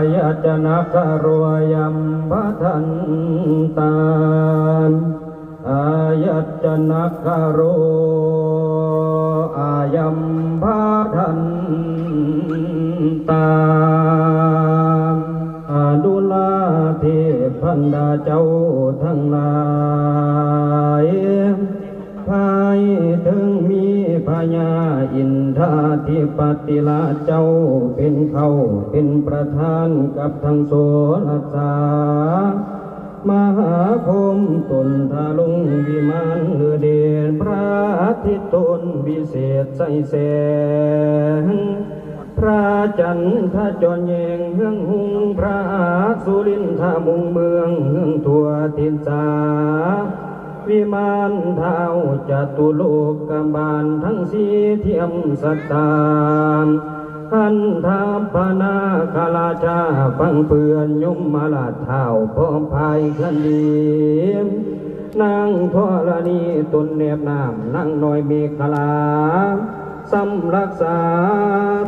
ายจนะคารวยัมปะทันตานอายจนะคารโอายัมปะทันตานอนุลาเทพันดาเจ้า ธิปติลาเจ้าเป็นเขาเป็นประธานกับทั้งโสรสามหาพรมตนทาลุงวิมานเลือเดชพระอาทิตย์ตนวิเศษใสแสงพระจันทร์จรแยงเฮืองหุงพระอาสุรินทามุงเมืองเฮืองทั่วทินสา วิมานเท้าจตุโลกกบาลทั้งสีเทียมสัตตามหันทาปนาคาลาชาฟังเปือนยมมาลาเท้าพร้อมภายคันดีนางทรณีตนเนบนามนางน้อยเมฆลาสำรักษา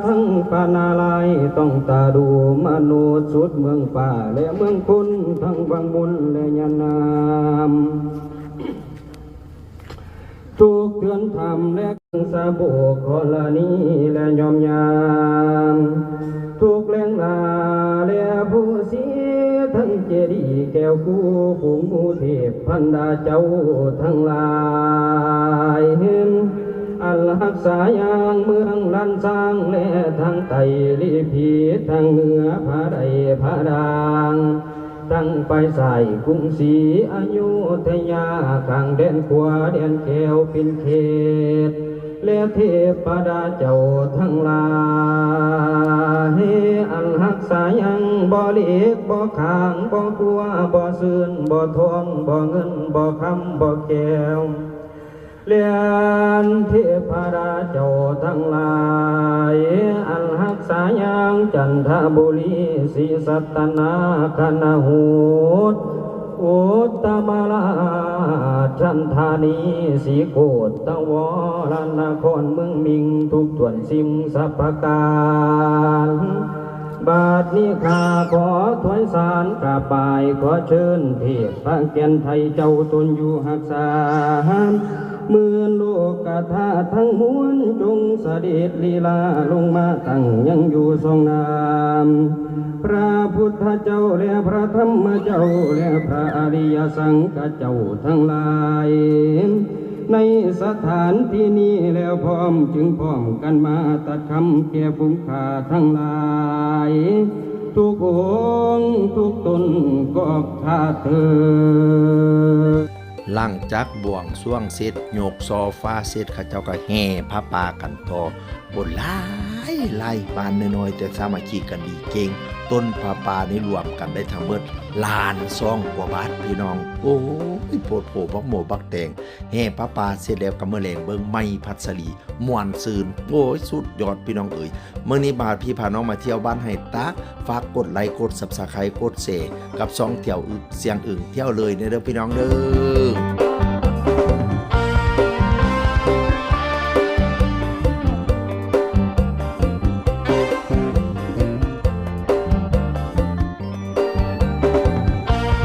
ทั้งปานาลายต้องตาดูมนุษย์สุดเมืองป่าและเมืองคุณทั้งวังบุญและยานา เตือนธรรมและสาบุคลนีและยอมยามทุกแรงลาและผู้เสียทั้งเจดีย์แก้วกู้ผงมูเทพพันดาเจ้าทั้งหลายเห็นอันรักษาอย่างเมืองลันสร้างและทางไตลีพีทางเหนือผาใดผาดางังไปใส่กรุงศรีอายุทยาข้างแดนขวาแดนแก้วเป็นเขตและเทพดาเจ้าทั้งหลายอันหักษายังบ่เล็กบ่ขางบ่กลัวบ่ซื่นบ่ทองบ่เงินบ่คำบ่แก้ว เลียนเทพราเจ้าทั้งหลาย อันหักษายังจันทบุรีศรีสัตนาคณหูดอุตตมราชันธานีสีโกตตะวรนครเมืองมิงทุกส่วนสิมสัพการบาทนี้ข้าขอถวายสารกราบายขอเชิญเทพพระเกียนไทยเจ้าตนอยู่หักษา มื่อโลกธาตุทั้งมวลจงเสด็จลีลาลงมาตั้งยังอยู่ทรงนาม พระพุทธเจ้าและพระธรรมเจ้าและพระอริยสังฆเจ้าทั้งหลายในสถานที่นี้แล้วพร้อมจึงพร้อมกันมาตัดคำแก่ภูมิขาทั้งหลาย ทุกองทุกตนก็ข้าเธอ หลังจากบวงส่วงเสร็จโยกโซฟาเสร็จข้าเจ้าก็แห่ผ้าป่ากันต่อบน หลายไล่บ้านน้อยๆแต่สามัคคีกันดีเก่ง ต้นผ้าป่านี่รวมกันได้ทั้งเบิดลานซองกว่าบาทพี่น้อง โอ้ยโพดโผบักโหมบักแตงแห่ผ้าป่าเสร็จแล้วก็เมื่อแรงเบิ่งไม้พัสลีมวนซืนโอ้ยสุดยอดพี่น้องเอ๋ยเมื่อนี้บาทพี่พาน้องมาเที่ยวบ้านไห้ตากฝากกดไลค์กด Subscribe กดแชร์กับซองเที่ยวอึเสียงอึ่งเที่ยวเลยเด้อพี่น้องเด้อ